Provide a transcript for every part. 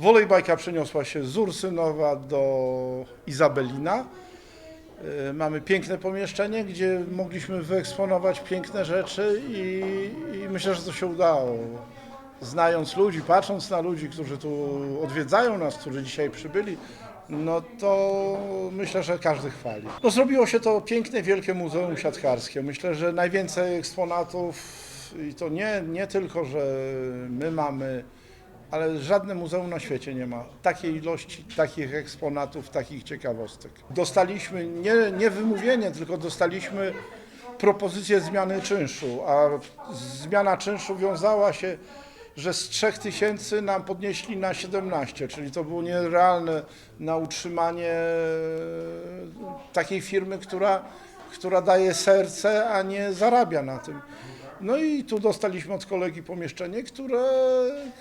Wolejbajka przeniosła się z Ursynowa do Izabelina. Y, Mamy piękne pomieszczenie, gdzie mogliśmy wyeksponować piękne rzeczy i, i myślę, że to się udało. Znając ludzi, patrząc na ludzi, którzy tu odwiedzają nas, którzy dzisiaj przybyli, no to myślę, że każdy chwali. No zrobiło się to piękne, wielkie muzeum siatkarskie. Myślę, że najwięcej eksponatów i to nie, nie tylko, że my mamy, ale żadne muzeum na świecie nie ma takiej ilości takich eksponatów, takich ciekawostek. Dostaliśmy nie, nie wymówienie, tylko dostaliśmy propozycję zmiany czynszu, a zmiana czynszu wiązała się, że z 3000 nam podnieśli na 17, czyli to było nierealne na utrzymanie takiej firmy, która, która daje serce, a nie zarabia na tym. No i tu dostaliśmy od kolegi pomieszczenie, które,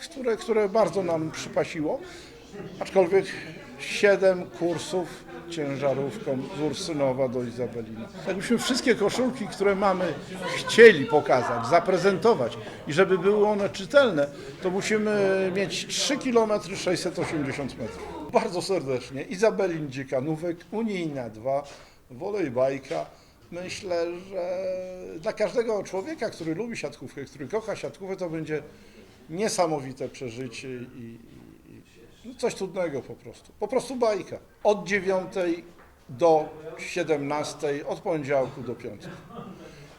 które, które bardzo nam przypasiło, aczkolwiek 7 kursów ciężarówką z Ursynowa do Izabelina. Jakbyśmy wszystkie koszulki, które mamy, chcieli pokazać, zaprezentować i żeby były one czytelne, to musimy mieć 3 km 680 metrów. Bardzo serdecznie. Izabelin Dziekanówek, Unijna 2, Wolejbajka. Myślę, że dla każdego człowieka, który lubi siatkówkę, który kocha siatkówkę, to będzie niesamowite przeżycie i, i, no coś cudnego po prostu. Po prostu bajka. Od 9 do 17, od poniedziałku do piątku.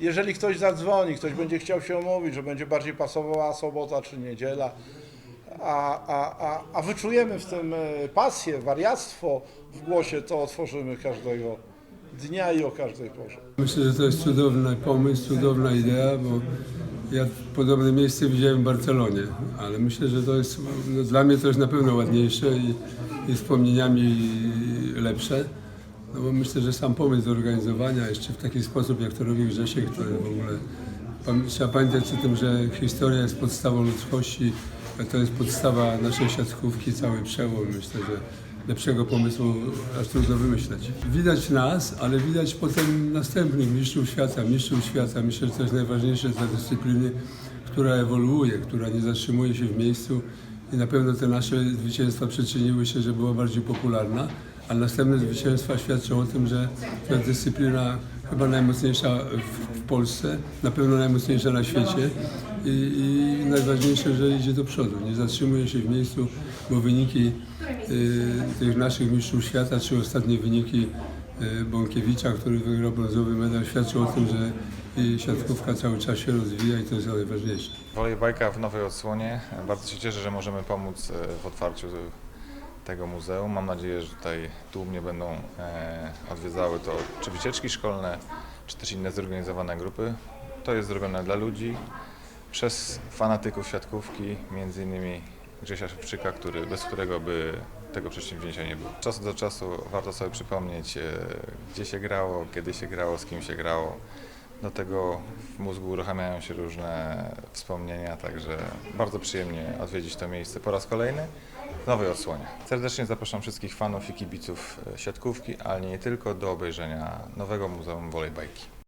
Jeżeli ktoś zadzwoni, ktoś będzie chciał się umówić, że będzie bardziej pasowała sobota czy niedziela, a, a, a, a wyczujemy w tym e, pasję, wariactwo w głosie, to otworzymy każdego dnia i o każdej porze. Myślę, że to jest cudowny pomysł, cudowna idea, bo ja podobne miejsce widziałem w Barcelonie, ale myślę, że to jest, no, dla mnie to jest na pewno ładniejsze i, i wspomnieniami lepsze. No bo myślę, że sam pomysł zorganizowania jeszcze w taki sposób, jak to robi Grzesiek, to w ogóle trzeba pamiętać o tym, że historia jest podstawą ludzkości, to jest podstawa naszej siatkówki, cały przełom. Myślę, że lepszego pomysłu aż trudno wymyśleć. Widać nas, ale widać potem następnych mistrzów świata, mistrzów świata. Myślę, że to jest najważniejsze dla dyscypliny, która ewoluuje, która nie zatrzymuje się w miejscu i na pewno te nasze zwycięstwa przyczyniły się, że była bardziej popularna, a następne zwycięstwa świadczą o tym, że jest dyscyplina chyba najmocniejsza w, w Polsce, na pewno najmocniejsza na świecie i, i najważniejsze, że idzie do przodu, nie zatrzymuje się w miejscu, bo wyniki y, tych naszych mistrzów świata, czy ostatnie wyniki y, Bąkiewicza, który wygrał brązowy medal, świadczą o tym, że y, siatkówka cały czas się rozwija i to jest najważniejsze. Wolejbajka w nowej odsłonie. Bardzo się cieszę, że możemy pomóc e, w otwarciu tego muzeum. Mam nadzieję, że tutaj tłumnie będą e, odwiedzały to czy wycieczki szkolne, czy też inne zorganizowane grupy. To jest zrobione dla ludzi, przez fanatyków siatkówki, między innymi Grzesia Szewczyka, który, bez którego by tego przedsięwzięcia nie było. Od czasu do czasu warto sobie przypomnieć, e, gdzie się grało, kiedy się grało, z kim się grało. Do tego w mózgu uruchamiają się różne wspomnienia, także bardzo przyjemnie odwiedzić to miejsce po raz kolejny w nowej odsłonie. Serdecznie zapraszam wszystkich fanów i kibiców e, siatkówki, ale nie tylko do obejrzenia nowego Muzeum Wolejbajki.